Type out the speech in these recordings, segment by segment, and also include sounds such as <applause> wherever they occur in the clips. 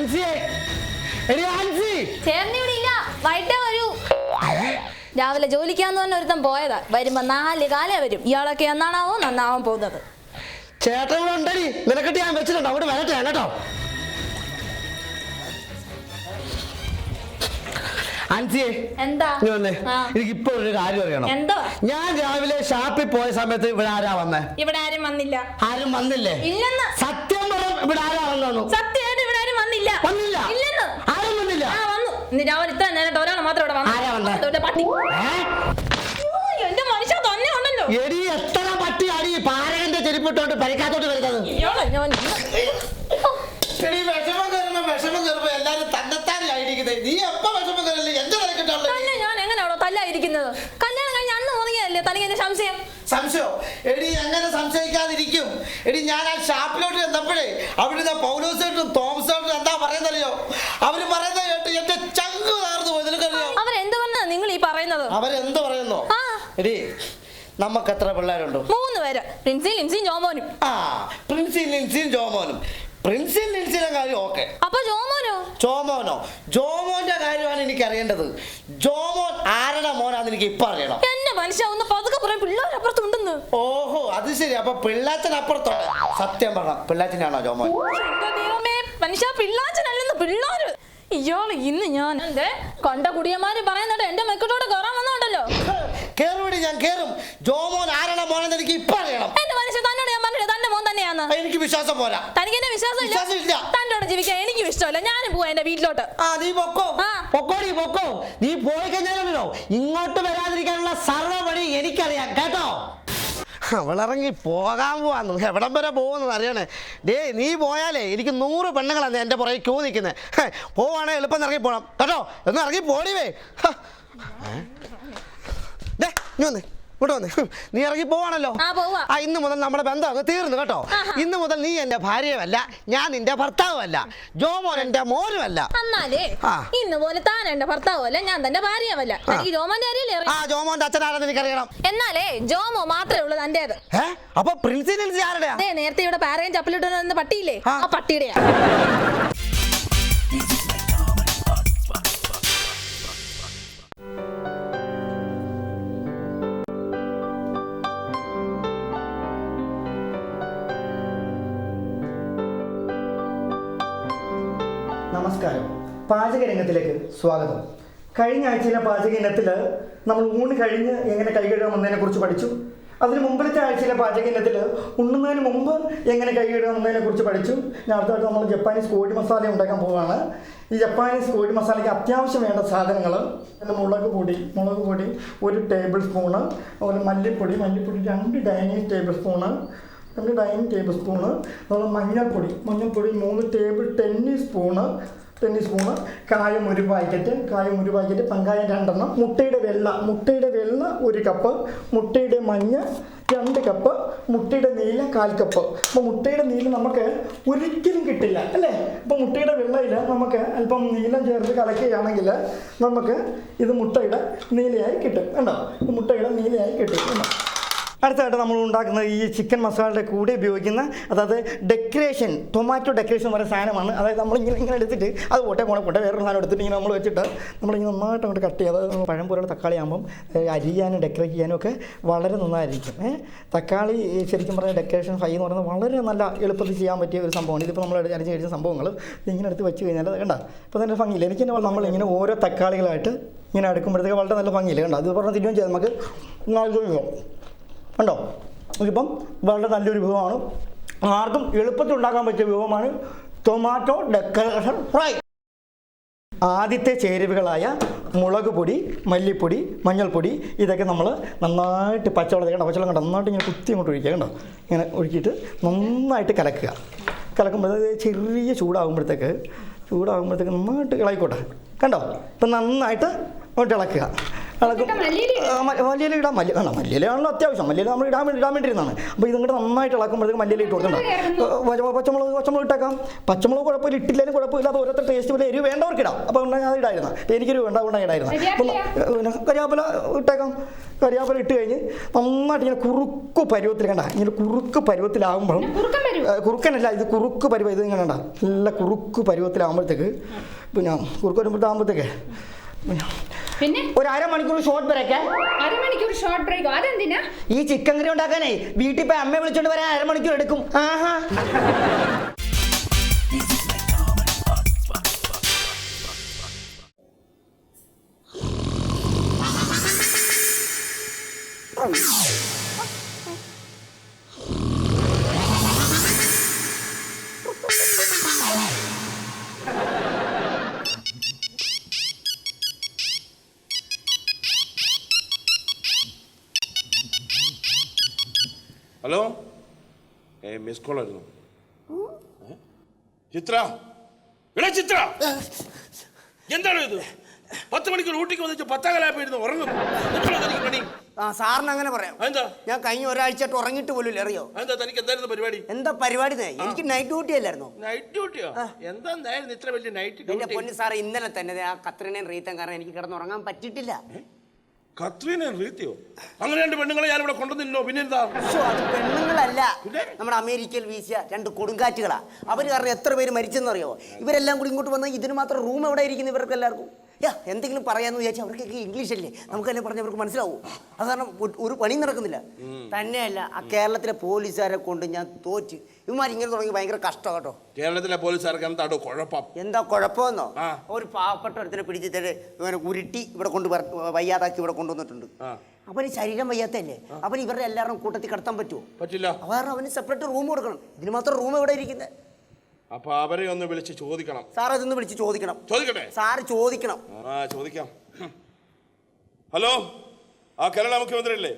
ആൻസിയെ എടി ആൻസി ഇവിടെ ഇല്ല വൈകിട്ടേ വരൂ. രാവിലെ ജോലിക്കാന്ന് പറഞ്ഞ ഒരുത്തം പോയതാ. വരുമ്പോ നാല് കാലേ വരും. ഇയാളൊക്കെ എന്നാണാവോ? നന്നാവാൻ പോകുന്നത്. ചേട്ടൻ ഇവിടെ ഉണ്ടടി. നിനക്കിട്ട് ഞാൻ വെച്ചിട്ടുണ്ട്. അവിടെ വരട്ടെ കേട്ടോ. ആൻസിയെ എന്താ? വന്നേ. ആ. എനിക്ക് ഇപ്പൊ ഒരു കാര്യം അറിയണം. എന്തോ? ഞാൻ രാവിലെ ഷാപ്പിൽ പോയ സമയത്ത് ഇവിടെ ആരാ വന്നേ? ഇവിടെ ആരും വന്നില്ല. ആരും വന്നില്ലേ? ഇല്ലെന്ന്. സത്യം പറ ഇവിടെ ആരാ വന്നു ആരും വന്നില്ല. ഇല്ലെന്ന്. ആരും വന്നില്ല. ആ വന്നു. ഇന്ന് രാവിലെ ഇത്ര നേരം ഒരാൾ മാത്രം ഇവിടെ വന്നു. ആരാ വന്നേ? അതുകൊണ്ട് പട്ടി. ഏ? അയ്യോ, എന്റെ മനുഷ്യ തന്നെ ഉണ്ടല്ലോ. എടി എത്ര പട്ടി അടി പാരകന്റെ ചെരുപ്പിട്ടോണ്ട് പരിക്കാത്തോട്ട് വരുന്നത് ഇയാളെ ഞാൻ എടി വിഷമം കയറുമ്പോ വിഷമം കയറുമ്പോ എല്ലാരും തന്നെത്താനായിരിക്കുന്നത് നീ എപ്പോ വിഷമം കയറില്ല? എന്റെ തന്നെ ഞാൻ എങ്ങനെയാണോ തല്ലായിരിക്കുന്നത്? കല്യാണം കഴിഞ്ഞ അന്ന് മുതങ്ങിയല്ലേ തനിക്ക് എന്റെ സംശയം? സംശയം? എടി എങ്ങനെ സംശയിക്കാതിരിക്കും? എടി ഞാൻ ആ ഷാപ്പിലോട്ട് ചെന്നപ്പോഴേ അവിടുന്ന് പൗലോസേട്ടും തോമസേട്ടും എന്താ പറയുന്നറിയോ? അവർ പറയുന്നത് കേട്ട് എന്റെ ചങ്ക് താർന്നു പോയി. നിനക്കറിയോ? പറഞ്ഞു നിങ്ങൾ ഈ പറയുന്നത്? അവരെന്ത് പറയുന്നു. എടി നമുക്ക് എത്ര പിള്ളേരുണ്ട്? മൂന്ന് പേര്. പ്രിൻസി ലിൻസിയും ജോമോനും. ആ പ്രിൻസി ലിൻസിയും ജോമോനും. പ്രിൻസി ലിൻസിയുടെ കാര്യം ഓക്കെ. അപ്പൊ ജോമോനോ? ജോമോനോ? ജോമോന്റെ കാര്യമാണ് എനിക്ക് അറിയേണ്ടത് ജോമോൻ ആരുടെ മോനാന്ന് എനിക്ക് ഇപ്പൊ അറിയണം. എന്റെ മനുഷ്യ ഒന്ന് പതുക്കെ പറയും. പിള്ളേരപ്പുറത്തുണ്ടെന്ന് ഓഹോ അത് ശരി. അപ്പൊ പിള്ളാച്ചൻ അപ്പുറത്തോടെ സത്യം പറഞ്ഞ പിള്ളാച്ചനാണോ ജോമോൻ? എന്റെ ദൈവമേ. മനുഷ്യ പിള്ളാച്ചനല്ലെന്ന് പിള്ളേര്. ഇയാൾ ഇന്ന് ഞാൻ എന്റെ കണ്ട കുടിയന്മാര് പറയുന്നുണ്ട് എന്റെ മെക്കിട്ടോട് കയറാൻ വന്നോണ്ടല്ലോ. കേറുവിടി ഞാൻ കേറും. ജോമോൻ ആരുടെ മോനെന്ന് എനിക്ക് ഇപ്പൊ അറിയണം. എന്റെ മനുഷ്യ എനിക്ക് വിശ്വാസം പോരാ. തനിക്ക് എന്നെ വിശ്വാസം വിശ്വാസം ഇല്ല. തന്റെ കൂടെ ജീവിക്കാൻ എനിക്കും ഇഷ്ടമല്ല. ഞാനും പോവാ എന്റെ വീട്ടിലോട്ട്. ആ നീ പൊക്കോ? ആ. പൊക്കോടി പൊക്കോ? നീ പോയി കഴിഞ്ഞാലോ ഇങ്ങോട്ട് വരാതിരിക്കാനുള്ള സർവ വഴി എനിക്കറിയാം കേട്ടോ? അവളിറങ്ങി പോകാൻ പോവാന്ന്. എവിടം വരെ പോകുന്നത് അറിയണേ? ഡേ നീ പോയാലേ എനിക്ക് നൂറ് പെണ്ണുങ്ങളാണ് എന്റെ പുറകെ ക്യൂ നിൽക്കുന്നത് പോവാണെ എളുപ്പം ഇറങ്ങി പോകണം കേട്ടോ? ഒന്ന് ഇറങ്ങി പോടിവേ. ഹ. ഏ? ദേ നീ വന്നേ. ഇങ്ങോട്ട് വന്നേ നീ ഇറങ്ങി പോവാണല്ലോ. ആ, പോവാ. ആ ഇന്ന് മുതൽ നമ്മുടെ ബന്ധം അങ്ങ് തീർന്നു കേട്ടോ. ഇന്ന് മുതൽ നീ എന്റെ ഭാര്യയുമല്ല ഞാൻ നിന്റെ ഭർത്താവുമല്ല ജോമോൻ എന്റെ മോനുമല്ല. എന്നാലേ ആ. ഇന്ന് പോലെ താൻ എന്റെ ഭർത്താവല്ല ഞാൻ തന്റെ ഭാര്യയല്ല എനിക്ക് ജോമോന്റെ ആ ജോമോന്റെ അച്ഛനാണെന്ന് എനിക്കറിയണം. എന്നാലേ ജോമോ മാത്രമേ ഉള്ളൂ തന്റേത്. ഏ? അപ്പൊ പ്രിൻസിഡൻസി ആരുടെയാ? അതെ നേരത്തെ ഇവിടെ പാരയും ചപ്പലിട്ട് പട്ടിയില്ലേ? ആ. ആ പട്ടിയുടെയാ. നമസ്കാരം. പാചക രംഗത്തിലേക്ക് സ്വാഗതം. കഴിഞ്ഞ ആഴ്ചയിലെ പാചക ഇനത്തിൽ നമ്മൾ ഊണ് കഴിഞ്ഞ് എങ്ങനെ കൈ കഴുകാമെന്നതിനെ കുറിച്ച് പഠിച്ചു. അതിന് മുമ്പിലത്തെ ആഴ്ചയിലെ പാചക ഇനത്തിൽ ഉണ്ണുന്നതിന് മുമ്പ് എങ്ങനെ കൈ കഴുകാമെന്നതിനെ കുറിച്ച് പഠിച്ചു. ഞാൻ അടുത്തായിട്ട് നമ്മൾ ജപ്പാനീസ് കോഴി മസാല ഉണ്ടാക്കാൻ പോവുകയാണ്. ഈ ജപ്പാനീസ് കോഴി മസാലയ്ക്ക് അത്യാവശ്യം വേണ്ട സാധനങ്ങൾ മുളക് പൊടി മുളക് പൊടി ഒരു ടേബിൾ സ്പൂണ് അതുപോലെ മല്ലിപ്പൊടി മല്ലിപ്പൊടി രണ്ട് ഡൈനിങ് ടേബിൾ സ്പൂണ് രണ്ട് ഡൈനിങ് ടേബിൾ സ്പൂണ് നമ്മൾ മഞ്ഞൾപ്പൊടി. മഞ്ഞൾപ്പൊടി മൂന്ന് table tennis spoon tennis spoon കായം ഒരു പാക്കറ്റ് കായം ഒരു പാക്കറ്റ് പങ്കായം രണ്ടെണ്ണം മുട്ടയുടെ വെള്ള മുട്ടയുടെ വെള്ള ഒരു കപ്പ് മുട്ടയുടെ മഞ്ഞ രണ്ട് കപ്പ് മുട്ടയുടെ നീല കാൽ കപ്പ് അപ്പോൾ മുട്ടയുടെ നീല നമുക്ക് ഒരിക്കലും കിട്ടില്ല അല്ലേ? അപ്പോൾ മുട്ടയുടെ വെള്ളയിൽ നമുക്ക് അല്പം നീലം ചേർത്ത് കലക്കുകയാണെങ്കിൽ നമുക്ക് ഇത് മുട്ടയുടെ നീലയായി കിട്ടും കണ്ടോ? മുട്ടയുടെ നീലയായി കിട്ടും കണ്ടോ? അടുത്തതായിട്ട് നമ്മൾ ഉണ്ടാക്കുന്നത് ഈ ചിക്കൻ മസാലയുടെ കൂടെ ഉപയോഗിക്കുന്ന അതായത് ഡെക്കറേഷൻ ടൊമാറ്റോ ഡെക്കറേഷൻ എന്ന് പറയുന്ന സാധനമാണ്. അതായത് നമ്മൾ ഇങ്ങനെ എടുത്തിട്ട് അത് പോട്ടെ പോണെ പോട്ടെ വേറൊരു സാധനം എടുത്തിട്ട് ഇങ്ങനെ നമ്മൾ വെച്ചിട്ട് നമ്മളിങ്ങനെ നന്നായിട്ട് അങ്ങോട്ട് കട്ട് ചെയ്യുക. അതായത് പഴം പോലുള്ള തക്കാളി ആകുമ്പം അരിയാനും ഡെക്കറേറ്റ് ചെയ്യാനും ഒക്കെ വളരെ നന്നായിരിക്കും. തക്കാളി ശരിക്കും പറഞ്ഞാൽ ഡെക്കറേഷൻ ഫ്രൈ എന്ന് പറയുന്നത് വളരെ നല്ല എളുപ്പത്തിൽ ചെയ്യാൻ പറ്റിയ ഒരു സംഭവമാണ്. ഇതിപ്പോൾ നമ്മൾ അരിഞ്ഞ് കഴിച്ച സംഭവങ്ങൾ ഇങ്ങനെ എടുത്ത് വെച്ച് കഴിഞ്ഞാൽ കണ്ട ഇപ്പോൾ തന്നെ ഭംഗിയില്ല. എനിക്ക് തന്നെ നമ്മളിങ്ങനെ ഓരോ തക്കാളികളായിട്ട് ഇങ്ങനെ അടുക്കുമ്പോഴത്തേക്ക് വളരെ നല്ല ഭംഗിയില്ല. കണ്ടോ അത് പറഞ്ഞാൽ ചെയ്ത് നമുക്ക് നല്ല കണ്ടോ? ഇതിപ്പം വളരെ നല്ലൊരു വിഭവമാണ്. ആർക്കും എളുപ്പത്തിൽ ഉണ്ടാക്കാൻ പറ്റിയ വിഭവമാണ് ടൊമാറ്റോ ഡെക്കറേഷൻ ഫ്രൈ ആദ്യത്തെ ചേരുവകളായ മുളക് പൊടി മല്ലിപ്പൊടി മഞ്ഞൾപ്പൊടി ഇതൊക്കെ നമ്മൾ നന്നായിട്ട് പച്ചവെള്ളം കണ്ടോ? പച്ചവെള്ളം കണ്ടോ? നന്നായിട്ട് ഇങ്ങനെ കുത്തി അങ്ങോട്ട് ഒഴിക്കുക കണ്ടോ? ഇങ്ങനെ ഒഴുക്കിയിട്ട് നന്നായിട്ട് കലക്കുക. കലക്കുമ്പോഴത്തേക്ക് ചെറിയ ചൂടാകുമ്പോഴത്തേക്ക് ചൂടാകുമ്പോഴത്തേക്ക് നന്നായിട്ട് ഇളകിക്കോട്ടെ. കണ്ടോ? ഇപ്പം നന്നായിട്ട് അങ്ങോട്ട് ഇളക്കുക. മല്ലിയില ഇടാം മല്ലി വേണം മല്ലിയിലാണല്ലോ അത്യാവശ്യം. മല്ലിയില നമ്മൾ ഇടാൻ വേണ്ടി ഇടാൻ വേണ്ടിയിരുന്നാണ് അപ്പോൾ ഇതിങ്ങോട്ട് നന്നായിട്ട് ഇളക്കുമ്പോഴത്തേക്ക് മല്ലിയില ഇട്ട് കൊടുക്കണം പച്ചമുളക് പച്ചമുളക് ഇട്ടേക്കാം. പച്ചമുളക് കുഴപ്പമില്ല ഇട്ടില്ലെങ്കിലും കുഴപ്പമില്ല. അത് ഓരോരുത്തർ ടേസ്റ്റ് പോലെ എരിവ് വേണ്ടവർക്ക് ഇടാം. അപ്പോൾ ഉണ്ടായി ഞാൻ ഇടായിരുന്നു അപ്പോൾ എനിക്കൊരു വേണ്ട ഉണ്ടായി ഇടായിരുന്നു അപ്പം പിന്നെ കരിയാപ്പില ഇട്ടേക്കാം. കരിയാപ്പില ഇട്ട് കഴിഞ്ഞ് നന്നായിട്ട് ഇങ്ങനെ കുറുക്ക് പരുവത്തിൽ കണ്ട. ഇങ്ങനെ കുറുക്ക് പരുവത്തിലാകുമ്പോഴും കുറുക്കനല്ല ഇത് കുറുക്ക് പരുവം. ഇത് ഇങ്ങനെ കണ്ട. നല്ല കുറുക്ക് പരുവത്തിലാകുമ്പോഴത്തേക്ക് പിന്നെ കുറുക്ക് വരുമ്പോഴത്തേക്ക് പിന്നെ പിന്നെ? ഒരു അരമണിക്കൂർ ഷോർട്ട് ബ്രേക്ക് അരമണിക്കൂർ ഷോർട്ട് ബ്രേക്ക് അതെന്തിനാ? ഈ ചിക്കൻ കറി ഉണ്ടാക്കാനേ വീട്ടിൽ പോയി അമ്മയെ വിളിച്ചോണ്ട് വരാൻ അരമണിക്കൂർ എടുക്കും. ആഹാ. ഹലോ ഏ മിസ് കോൾ ആയിരുന്നു ചിത്ര. എടാ ചിത്ര. എന്താണ് ഇത്? പത്ത് മണിക്കൂർ ഊട്ടിക്ക് വന്നിട്ട് പത്താകലായപ്പോയിരുന്നു ഉറങ്ങും. എപ്പോഴാ തനിക്ക് പണി? ആ സാറിന് അങ്ങനെ പറയാം. എന്താ ഞാൻ കഴിഞ്ഞ ഒരാഴ്ചയായിട്ട് ഉറങ്ങിട്ട് പോലും അറിയോ? എന്താ തനിക്ക് എന്തായിരുന്നു പരിപാടി? എന്താ പരിപാടി എനിക്ക് നൈറ്റ് ഡ്യൂട്ടി അല്ലായിരുന്നു. നൈറ്റ് ഡ്യൂട്ടിയോ എന്തായിരുന്നു ഇത്ര വലിയ നൈറ്റ് ഡ്യൂട്ടി പൊന്നു സാർ ഇന്നലെ തന്നെ ആ കത്രിനെയും റീത്തം കാരണം എനിക്ക് കിടന്നുറങ്ങാൻ പറ്റിയിട്ടില്ല. കത്രീന റീത്തിയോ അങ്ങനെ രണ്ട് പെണ്ണുങ്ങളെ ഞാൻ ഇവിടെ കൊണ്ടുവന്നില്ലോ പിന്നെ എന്താ ശ്ശോ, അത് പെണ്ണുങ്ങളല്ല. നമ്മുടെ അമേരിക്കയിൽ വീശിയ രണ്ട് കൊടുങ്കാറ്റുകളാ. അവർ കാരണം എത്ര പേര് മരിച്ചെന്നറിയോ? ഇവരെല്ലാം കൂടി ഇങ്ങോട്ട് വന്നാൽ ഇതിന് മാത്രം റൂം എവിടെ ഇരിക്കുന്നു ഇവർക്ക് എല്ലാവർക്കും യാ എന്തെങ്കിലും പറയാന്ന് വിചാരിച്ചാൽ അവർക്കൊക്കെ ഇംഗ്ലീഷ് അല്ലേ നമുക്കല്ലേ പറഞ്ഞ അവർക്ക് മനസ്സിലാവും. അത് കാരണം ഒരു- പണി നടക്കുന്നില്ല. തന്നെയല്ല ആ കേരളത്തിലെ പോലീസുകാരെ കൊണ്ട് ഞാൻ തോറ്റ്. ഇവന്മാർ ഇങ്ങനെ തുടങ്ങി ഭയങ്കര കഷ്ടം കേട്ടോ. കേരളത്തിലെ പോലീസുകാർക്ക് എന്താ കുഴപ്പം? എന്താ കുഴപ്പമെന്നോ? ഒരു പാവപ്പെട്ട ഒരുത്തിനെ പിടിച്ചിട്ട് ഇവനെ ഉരുട്ടി ഇവിടെ കൊണ്ട് വയ്യാതാക്കി ഇവിടെ കൊണ്ടുവന്നിട്ടുണ്ട്. അവന് ശരീരം വയ്യാത്തല്ലേ അവൻ ഇവരുടെ എല്ലാവരും കൂട്ടത്തിൽ കിടത്താൻ പറ്റുമോ? പറ്റില്ല. കാരണം അവന് സെപ്പറേറ്റ് റൂം കൊടുക്കണം. ഇതിന് മാത്രം റൂം എവിടെ ഇരിക്കുന്നത് അപ്പൊ അവരെ ഒന്ന് വിളിച്ച് ചോദിക്കണം. സാർ അതൊന്ന് വിളിച്ച് ചോദിക്കണം. ചോദിക്കട്ടെ? സാർ ചോദിക്കണം. ആ ചോദിക്കാം. ഹലോ? ആ കേരള മുഖ്യമന്ത്രി അല്ലേ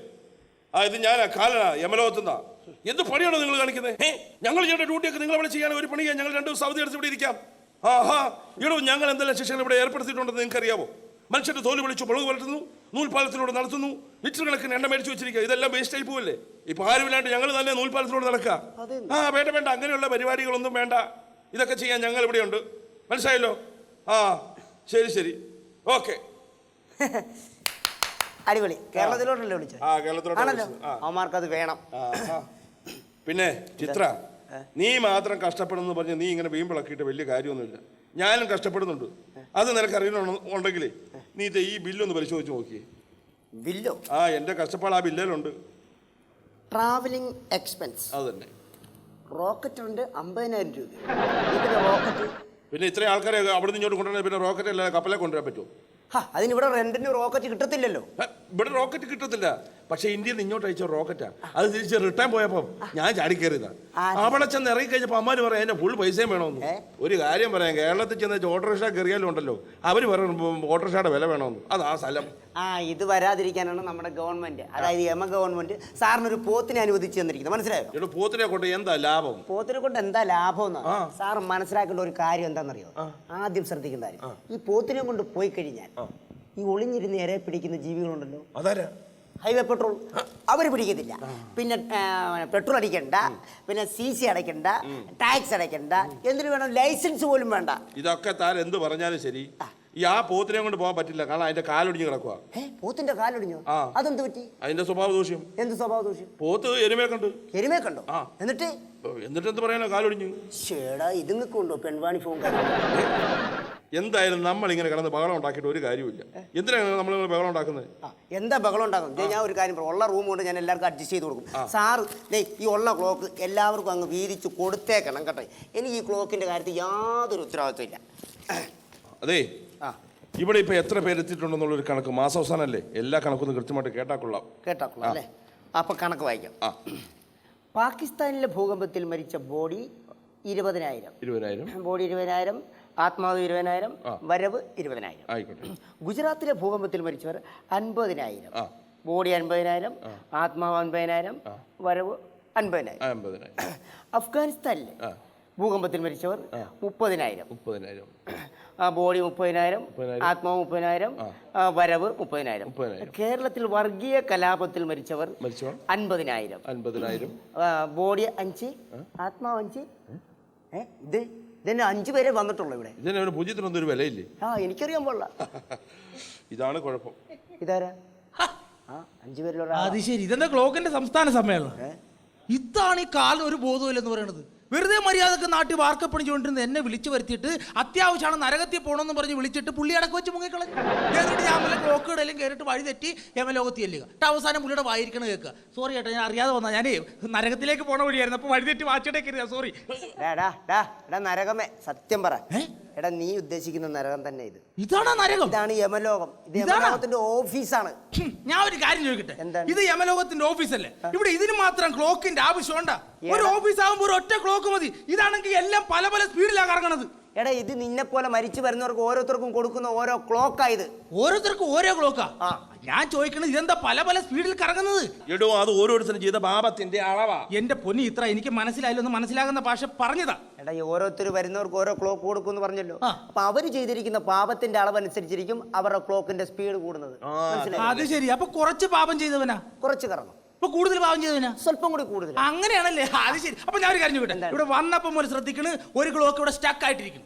ആ ഇത് ഞാനാ കാലനാ യമലോകത്തുനിന്നാ എന്ത് പണിയാണോ നിങ്ങൾ കാണിക്കുന്നത് ഞങ്ങൾ ചെയ്യേണ്ട ഡ്യൂട്ടിയൊക്കെ നിങ്ങൾ ഇവിടെ ചെയ്യാൻ ഒരു പണിയാ. ഞങ്ങൾ രണ്ടു ദിവസം അവധി എടുത്ത് ഇവിടെ ഇരിക്കാം. ആഹാ ഇവിടെ ഞങ്ങൾ എന്തെല്ലാം ശിക്ഷകൾ ഇവിടെ ഏർപ്പെടുത്തിയിട്ടുണ്ടെന്ന് നിങ്ങൾക്ക് അറിയാവോ മനുഷ്യന്റെ തോൽ വിളിച്ചു മുളക് വളർത്തുന്നു നൂൽപ്പാലത്തിലൂടെ നടത്തുന്നു ലിറ്റർ കണക്കിന് എണ്ണ മേടിച്ചു വെച്ചിരിക്കുക ഇതെല്ലാം വേസ്റ്റ് ആയി പോവല്ലേ? ഇപ്പൊ ആരുമില്ലാണ്ട് ഞങ്ങൾ തന്നെ നൂൽപ്പാലത്തിലൂടെ നടക്കുക ആ വേണ്ട വേണ്ട. അങ്ങനെയുള്ള പരിപാടികളൊന്നും വേണ്ട. ഇതൊക്കെ ചെയ്യാൻ ഞങ്ങൾ ഇവിടെയുണ്ട് മനസ്സിലായല്ലോ? ആ ശരി ശരി. ഓക്കെ <laughs> അടിപൊളി. കേരളത്തിലോട്ടല്ലേ വിളിച്ചത്? ആ കേരളത്തിലോട്ട് ആണല്ലോ. വിളിച്ചത്. അവന്മാർക്ക് അത് വേണം. പിന്നെ ചിത്ര നീ മാത്രം കഷ്ടപ്പെടുന്നു പറഞ്ഞ് നീ ഇങ്ങനെ വീമ്പിളക്കിയിട്ട് വലിയ കാര്യമൊന്നുമില്ല. ഞാനും കഷ്ടപ്പെടുന്നുണ്ട്. അത് നിനക്ക് അറിയണമെന്നുണ്ടെങ്കിലേ നീ ഇത് ഈ ബില്ലൊന്ന് പരിശോധിച്ച് നോക്കിയേ. ബില്ലോ ആ എന്റെ കഷ്ടപ്പാട് ആ ബില്ലിലുണ്ട്. ട്രാവലിംഗ് എക്സ്പെൻസ് അത് തന്നെ റോക്കറ്റ് ഉണ്ട് അമ്പതിനായിരം രൂപ. റോക്കറ്റ് പിന്നെ ഇത്രയും ആൾക്കാരെ അവിടെ നിന്ന് ഇങ്ങോട്ട് കൊണ്ടുവരാൻ പിന്നെ റോക്കറ്റ് അല്ലാതെ കപ്പലെ കൊണ്ടുവരാൻ പറ്റുമോ? അതിനിവിടെ റെന്റിന് റോക്കറ്റ് കിട്ടത്തില്ലല്ലോ. ഇവിടെ റോക്കറ്റ് കിട്ടത്തില്ല. പക്ഷെ ഇന്ത്യയിൽ നിന്ന് ഇങ്ങോട്ട് അയച്ച റോക്കറ്റാ അത് തിരിച്ച് റിട്ടേൺ പോയപ്പോ ഞാൻ ചാടി കയറിയതാ അവിടെ ചെന്ന് ഇറങ്ങി കഴിഞ്ഞപ്പോ അമ്മാര് പറയാം എന്റെ ഫുൾ പൈസയും വേണമെന്ന്. ഒരു കാര്യം പറയാം കേരളത്തിൽ ചെന്ന് ഓട്ടോറിക്ഷ കയറിയാലും ഉണ്ടല്ലോ. അവർ പറയും ഓട്ടോറിക്ഷയുടെ വില വേണമെന്ന്. അതാ ആ സ്ഥലം. ആ ഇത് വരാതിരിക്കാനാണ് നമ്മുടെ ഗവൺമെന്റ് അതായത് എമ ഗവൺമെന്റ് സാറിന് ഒരു പോത്തിനെ അനുവദിച്ചു തന്നിരിക്കുന്നത് മനസ്സിലായോ? പോത്തിനെ കൊണ്ട് എന്താ ലാഭം? പോത്തിനെ കൊണ്ട് എന്താ ലാഭം എന്ന് സാർ മനസ്സിലാക്കേണ്ട ഒരു കാര്യം എന്താണെന്നറിയോ? ആദ്യം ശ്രദ്ധിക്കേണ്ട കാര്യം. ഈ പോത്തിനെ കൊണ്ട് പോയി കഴിഞ്ഞാൽ ഈ ഒളിഞ്ഞിരുന്ന് ഇരയെ പിടിക്കുന്ന ജീവികളുണ്ടല്ലോ. അതാരാ? Highway petrol. അവർ പിടിക്കത്തില്ല. പിന്നെ പെട്രോൾ അടിക്കണ്ട. പിന്നെ സി സി അടയ്ക്കണ്ട. ടാക്സ് അടയ്ക്കണ്ട. എന്തിനു വേണം? ലൈസൻസ് പോലും വേണ്ട. ഇതൊക്കെ താൻ എന്ത് പറഞ്ഞാലും ശരി. ഈ ആ പോത്തിനെ കൊണ്ട് പോകാൻ പറ്റില്ല. കാരണം അതിന്റെ കാലൊടിഞ്ഞ് കിടക്കുക ഏ പോത്തിന്റെ കാലൊടിഞ്ഞോ? ആ. അതെന്ത് പറ്റി? അതിന്റെ സ്വഭാവ ദോഷ്യം എന്ത് സ്വഭാവ ദോഷം? പോത്ത് എരുമയെ കണ്ട് എരുമയെ കണ്ടോ ആ. എന്നിട്ട്? എന്നിട്ട് എന്ത് പറയാനോ കാലൊടിഞ്ഞു? ചേടാ ഇതുങ്ങൾക്ക് ഉണ്ടോ പെൺവാണി ഫോൺ എന്തായാലും നമ്മൾ ഇങ്ങനെ കിടന്ന് ബഹളം ഉണ്ടാക്കിയിട്ട് ഒരു കാര്യമില്ല എന്തിനാണ് നമ്മൾ ബഹളം ഉണ്ടാക്കുന്നത്? എന്താ ബഹളം ഉണ്ടാക്കുന്നത്? ദേ ഞാൻ ഒരു കാര്യം പറയാം. ഉള്ള റൂം കൊണ്ട് ഞാൻ എല്ലാവർക്കും അഡ്ജസ്റ്റ് ചെയ്ത് കൊടുക്കും. സാറ് ദേ ഈ ഉള്ള ക്ലോക്ക് എല്ലാവർക്കും അങ്ങ് വീതിച്ച് കൊടുത്തേക്കണം കേട്ടോ. എനിക്ക് ഈ ക്ലോക്കിന്റെ കാര്യത്തിൽ യാതൊരു ഉത്തരവാദിത്വം ഇല്ല. അതെ. ഇവിടെ ഇപ്പൊ എത്ര പേര് എത്തിയിട്ടുണ്ടെന്നുള്ളൊരു കണക്ക് മാസാവസാനല്ലേ? എല്ലാ കണക്കൊന്നും കൃത്യമായിട്ട് കേട്ടാ കൊള്ളാം. അല്ലേ? അപ്പൊ കണക്ക് വായിക്കാം. ആ. പാകിസ്ഥാനിലെ ഭൂകമ്പത്തിൽ മരിച്ച ബോഡി ഇരുപതിനായിരം. ഇരുപതിനായിരം. ബോഡി ഇരുപതിനായിരം ആത്മാവ് ഇരുപതിനായിരം. വരവ് ഇരുപതിനായിരം. ആയിക്കോട്ടെ. ഗുജറാത്തിലെ ഭൂകമ്പത്തിൽ മരിച്ചവർ അൻപതിനായിരം. ബോഡി അൻപതിനായിരം ആത്മാവ് അൻപതിനായിരം വരവ് അൻപതിനായിരം. അഫ്ഗാനിസ്ഥാനിലെ. ഭൂകമ്പത്തിൽ മരിച്ചവർ മുപ്പതിനായിരം. മുപ്പതിനായിരം. <coughs> ബോഡി മുപ്പതിനായിരം. ആത്മാവ് മുപ്പതിനായിരം വരവ് മുപ്പതിനായിരം. കേരളത്തിൽ വർഗീയ കലാപത്തിൽ മരിച്ചവർ അൻപതിനായിരം. അൻപതിനായിരം. ബോഡി അഞ്ച് ആത്മാവ് അഞ്ച്. ഇത് ഇതന്നെ അഞ്ച് പേരെ വന്നിട്ടുള്ളൂ ഇവിടെ. ഇതിന് പൂജ്യത്തിനൊന്നും ഒരു വിലയില്ലേ? ആ എനിക്കറിയാൻ പാടില്ല. <laughs> ഇതാണ് കുഴപ്പം. ഇതാരാ? ആ അഞ്ചു പേരിലുള്ള അത് ശരി. ഇതെന്താ ക്ലോക്കിന്റെ സംസ്ഥാന സമ്മേളനം? ഇതാണ് ഈ കാലം ഒരു ബോധമില്ലെന്ന് പറയുന്നത് വെറുതെ മര്യാദയ്ക്ക് നാട്ടിൽ വാർക്കപ്പണി എന്നെ വിളിച്ചു വരുത്തിയിട്ട് അത്യാവശ്യമാണ് നരകത്തിൽ പോകണമെന്ന് പറഞ്ഞ് വിളിച്ചിട്ട് പുള്ളി അടക്കം വെച്ച് മുങ്ങിക്കളഞ്ഞു. എന്നിട്ട് ഞാൻ വല്ല ക്ലോക്ക് ഇടയിലും കയറിയിട്ട് വഴി തെറ്റി യമലോകത്തി ചെല്ലുക. എന്നിട്ട് അവസാനം പുള്ളിയുടെ വായിരിക്കണ കേൾക്കുക. സോറി ചേട്ടാ ഞാൻ അറിയാതെ വന്നാൽ ഞാനേ നരകത്തിലേക്ക് പോണ വഴിയായിരുന്നു. അപ്പോൾ വഴി തെറ്റി വാച്ചിട്ടേ കയറിയാ സോറി എടാ നരകമേ സത്യം പറ. എടാ നീ ഉദ്ദേശിക്കുന്ന നരകം തന്നെ ഇത്. ഇതാണ് നരകം? ഇതാണ് യമലോകം. ഇത്? യമലോകത്തിന്റെ ഓഫീസാണ്. ഞാൻ ഒരു കാര്യം ചോദിക്കട്ടെ? ഇത് യമലോകത്തിന്റെ ഓഫീസല്ലേ? ഇവിടെ ഇതിന് മാത്രം ക്ലോക്കിന്റെ ആവശ്യമുണ്ടാ? ഒരു ഓഫീസ് ആകുമ്പോൾ ഒരു ഒറ്റ ക്ലോക്ക് മതി. ഇതാണെങ്കിൽ എല്ലാം പല പല സ്പീഡിലാണ് കറങ്ങണത്. എടാ ഇത് നിന്നെ പോലെ മരിച്ചു വരുന്നവർക്ക് ഓരോരുത്തർക്കും കൊടുക്കുന്ന ഓരോ ക്ലോക്കായത് ഓരോരുത്തർക്കും ഓരോ ക്ലോക്കാ ഞാൻ ചോദിക്കണത് ഇതെന്താ പല പല സ്പീഡിൽ കറങ്ങുന്നത്? എടോ അത് ഓരോരുത്തരും ചെയ്ത പാപത്തിന്റെ അളവാ. എന്റെ പൊന്നി ഇത്ര എനിക്ക് മനസ്സിലായില്ല ഒന്ന് മനസ്സിലാകുന്ന ഭാഷ പറഞ്ഞതാ. എടാ ഈ ഓരോരുത്തർ വരുന്നവർക്ക് ഓരോ ക്ലോക്ക് കൊടുക്കുമെന്ന് പറഞ്ഞല്ലോ. ആ. അപ്പൊ അവർ ചെയ്തിരിക്കുന്ന പാപത്തിന്റെ അളവനുസരിച്ചിരിക്കും അവരുടെ ക്ലോക്കിന്റെ സ്പീഡ് കൂടുന്നത്. അത് ശരി. അപ്പൊ കുറച്ച് പാപം ചെയ്തവനാ? കുറച്ച് കറങ്ങും. ഇപ്പൊ കൂടുതൽ പാവം ചെയ്തവനാ സ്വല്പം കൂടി കൂടുതൽ അങ്ങനെയാണല്ലേ? അത് ശരി. അപ്പൊ ഞാൻ ഒരു കാര്യം ചോദിക്കട്ടെ? ഇവിടെ വന്നപ്പം ഒരു ശ്രദ്ധിക്കണ് ഒരു ക്ലോക്ക് ഇവിടെ സ്റ്റക്ക് ആയിട്ടിരിക്കും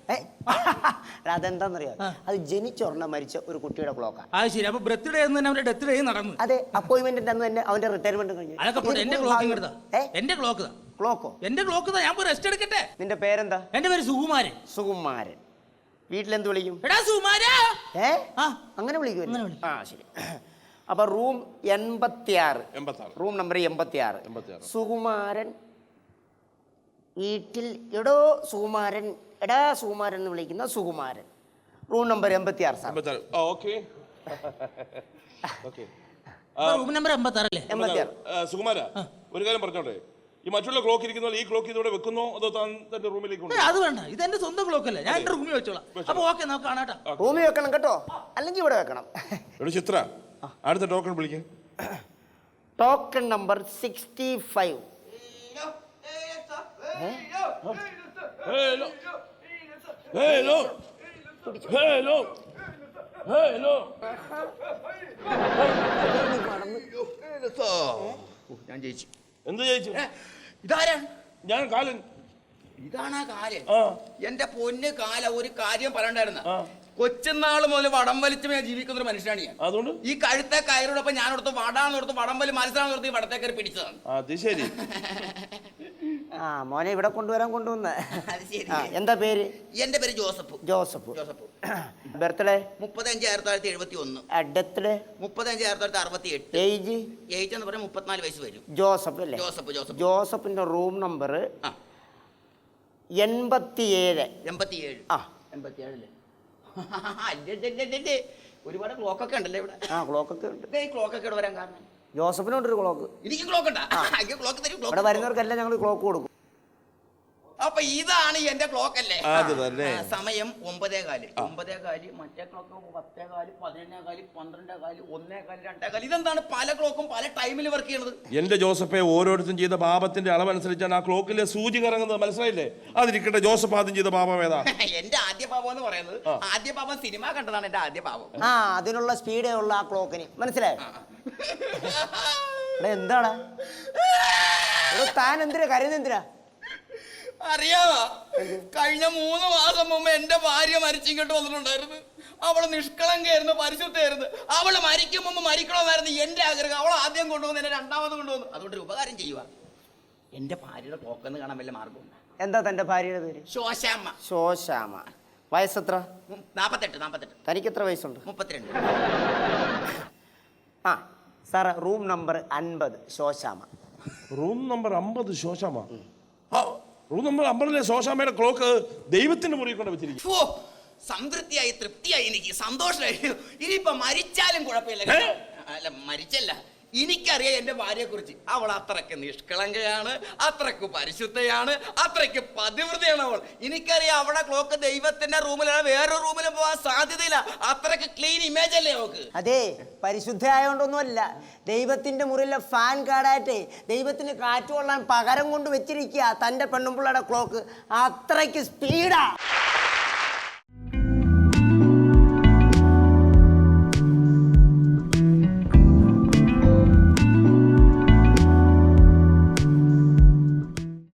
<laughs> അതെന്താന്നറിയാം? അത് ജനിച്ചൊരെണ്ണം മരിച്ച ഒരു കുട്ടിയുടെ ക്ലോക്കാണ് അത് ശരി. അപ്പൊ ബർത്ത്ഡേ എന്ന് തന്നെ അവരുടെ ഡെത്ത് ഡേ നടന്നു. അതെ അപ്പോയിന്റ്മെന്റ് അന്ന് തന്നെ അവന്റെ റിട്ടയർമെന്റ് കഴിഞ്ഞു. അതൊക്കെ എന്റെ ക്ലോക്ക് എന്റെ ക്ലോക്ക് ക്ലോക്കോ? എന്റെ ക്ലോക്ക് ഞാൻ പോയി റെസ്റ്റ് എടുക്കട്ടെ? നിന്റെ പേരെന്താ? എന്റെ പേര് സുകുമാരൻ. സുകുമാരൻ. വീട്ടിലെന്ത് വിളിക്കും? എടാ സുകുമാരാ. ഏ? ആ. അങ്ങനെ വിളിക്കും അങ്ങനെ വിളിക്കും. ആ ശരി. അപ്പൊ റൂം എൺപത്തിയാറ്. റൂം നമ്പർ എൺപത്തിയാറ്. സുകുമാരൻ വീട്ടിൽ എടോ സുകുമാരൻ എടാ സുകുമാരൻ എന്ന് വിളിക്കുന്ന സുകുമാരൻ. റൂം നമ്പർ എൺപത്തിയാറ് സാർ. റൂം നമ്പർ എൺപത്തിയാറ്. സുകുമാര ഒരു കാര്യം പറഞ്ഞോട്ടെ. ഈ മറ്റുള്ള ക്ലോക്ക് ഇരിക്കുന്ന ഈ ക്ലോക്ക് ഇതോടെ വെക്കുന്നോ? അതോ താൻ തന്റെ റൂമിലേക്ക്? അത് വേണ്ട. ഇത് എന്റെ സ്വന്തം ക്ലോക്ക് അല്ലേ? ഞാൻ എന്റെ റൂമിൽ വെച്ചോളാം. അപ്പൊ ഓക്കെ നമുക്ക് കാണാട്ടോ റൂമിൽ വെക്കണം കേട്ടോ. അല്ലെങ്കിൽ ഇവിടെ വെക്കണം. ചിത്ര അടുത്ത ടോക്കൺ വിളിക്കും. Token number sixty five hello hello hello hello ഞാൻ ജയിച്ചു? എന്ത് ജയിച്ചു ഇതാരാണ് ഞാൻ കാലൻ. ഇതാണ് ആ കാലം ആ. എന്റെ പൊന്ന് കാല ഒരു കാര്യം പറയണ്ടായിരുന്ന? ആ. കൊച്ചുനാൾ മുതൽ വടം വലിച്ച് ഞാൻ ജീവിക്കുന്ന ഒരു മനുഷ്യനാണ് ഞാൻ. അതുകൊണ്ട്? ഈ കഴുത്തെ കയറോടൊപ്പം ഞാൻ ഓർത്ത് വടാന്ന് ഓർത്ത് വടം വലി മത്സരം ഓർത്ത് ഈ വടത്തേക്കറി പിടിച്ചതാണ്. അത് ശരി. ആ മോനെ ഇവിടെ കൊണ്ടുവരാൻ കൊണ്ടുവന്ന. അത് ശരി. എന്താ പേര്? എന്റെ പേര് ജോസഫ്. ജോസഫ്. ജോസഫ്. ബർത്ത്ഡേ? മുപ്പത്തഞ്ച് ആയിരത്തി തൊള്ളായിരത്തി എഴുപത്തി ഒന്ന് ഡെത്ത് മുപ്പത്തഞ്ച് ആയിരത്തി തൊള്ളായിരത്തി അറുപത്തി എട്ട് ഏജ്? ഏജ് എന്ന് പറയുന്നത് മുപ്പത്തിനാല് വയസ്സ് വരും. ജോസഫ് അല്ലേ? Joseph Joseph. ജോസഫിന്റെ റൂം നമ്പർ എൺപത്തിയേഴ്. എൺപത്തിയേഴ്. ആ. എൺപത്തിയേഴല്ലേ അല്ലേ? <laughs> ഒരുപാട് ക്ലോക്കൊക്കെ ഉണ്ടല്ലേ ഇവിടെ? ആ ക്ലോക്കൊക്കെ ഉണ്ട്. ദേ ഈ ക്ലോക്കൊക്കെ ഇവിടെ വരാൻ കാരണം. ജോസഫിനുണ്ട് ഒരു ക്ലോക്ക് എനിക്ക് ക്ലോക്ക് ഉണ്ടാ. ക്ലോക്ക് തരും ഇവിടെ ക്ലോക്ക് വരുന്നവർക്കെല്ലാം ഞങ്ങൾ ക്ലോക്ക് കൊടുക്കും. അപ്പൊ ഇതാണ് എന്റെ ക്ലോക്ക് അല്ലേ? അത് തന്നെ. ആ, സമയം ഒമ്പതേ കാൽ ഒമ്പതേ കാൽ മറ്റേ ക്ലോക്ക് പത്തേ കാൽ പതിനൊന്നേ കാൽ പന്ത്രണ്ടേ കാൽ ഒന്നേ കാൽ രണ്ടേ കാൽ ഇതെന്താണ് പല ക്ലോക്കും പല ടൈമിൽ വർക്ക് ചെയ്യുന്നത്? എന്റെ ജോസഫെ ഓരോരുത്തരും ചെയ്ത പാപത്തിന്റെ അളവനുസരിച്ചാണ് ആ ക്ലോക്കിലെ സൂചി കറങ്ങുന്നത്. മനസ്സിലായില്ലേ? അതിരിക്കട്ടെ ജോസഫ് ആദ്യം ചെയ്ത പാപം ഏതാ? <laughs> എന്റെ ആദ്യ പാപം എന്ന് പറയുന്നത് ആദ്യ പാപം സിനിമ കണ്ടതാണ് എന്റെ ആദ്യ പാപം. ആ അതിനുള്ള സ്പീഡേ ഉള്ള ആ ക്ലോക്കിന് മനസ്സിലായോ? ഇവിടെ എന്താണ്? ഇവിടെ താൻ എന്തിനാ കരുതെന്തിനാ അറിയാവാ? കഴിഞ്ഞ മൂന്ന് മാസം മുമ്പ് എന്റെ ഭാര്യ മരിച്ചിങ്ങോട്ട് വന്നിട്ടുണ്ടായിരുന്നു. അവൾ നിഷ്കളങ്കയായിരുന്നു പരിശുദ്ധയായിരുന്നു അവൾ മരിക്കും മുമ്പ് മരിക്കണമെന്നായിരുന്നു എന്റെ ആഗ്രഹം. അവൾ ആദ്യം കൊണ്ടുവന്ന് എന്നെ രണ്ടാമത് കൊണ്ടുവന്നു. അതുകൊണ്ട് ഒരു ഉപകാരം ചെയ്യുക. എന്റെ ഭാര്യയുടെ പോക്കെന്ന് കാണാൻ വല്ല മാർഗമുണ്ട്? എന്താ തന്റെ ഭാര്യയുടെ പേര്? ശോശാമ്മ. ശോശാമ വയസ്സെത്ര? നാപ്പത്തെട്ട് നാപ്പത്തെട്ട്. തനിക്ക് എത്ര വയസ്സുണ്ട്? മുപ്പത്തിരണ്ട്. ആ സാറേ റൂം നമ്പർ അൻപത് ശോശാമ റൂം നമ്പർ അമ്പത് ശോശാമ ആ, റൂം നമ്പർ അമ്പതിലെ ശോശാമയുടെ ക്ലോക്ക് ദൈവത്തിന്റെ മുറിയിൽ കൊണ്ട് വെച്ചിരിക്കും ഫോ, സംതൃപ്തിയായി തൃപ്തിയായി എനിക്ക് സന്തോഷമായി. ഇനിയിപ്പൊ മരിച്ചാലും കുഴപ്പമില്ല. അല്ല മരിച്ചല്ല. എനിക്കറിയാം എന്റെ ഭാര്യയെക്കുറിച്ച്. അവൾ അത്രയ്ക്ക് നിഷ്കളങ്കയാണ് അത്രയ്ക്ക് പരിശുദ്ധയാണ് അത്രയ്ക്ക് പതിവൃതയാണ് അവൾ. എനിക്കറിയാം അവളെ ക്ലോക്ക് ദൈവത്തിന്റെ റൂമിലാണ് വേറൊരു റൂമിലും പോകാൻ സാധ്യതയില്ല. അത്രയ്ക്ക് ക്ലീൻ ഇമേജ് അല്ലേ അവക്ക് അതെ പരിശുദ്ധ ആയതുകൊണ്ടൊന്നുമല്ല ദൈവത്തിന്റെ മുറിയിലെ ഫാൻ കാർഡായിട്ടേ ദൈവത്തിന് കാറ്റ് കൊള്ളാൻ പകരം കൊണ്ട് വെച്ചിരിക്കുക തന്റെ പെണ്ണുമ്പിള്ളയുടെ ക്ലോക്ക് അത്രയ്ക്ക് സ്പീഡാ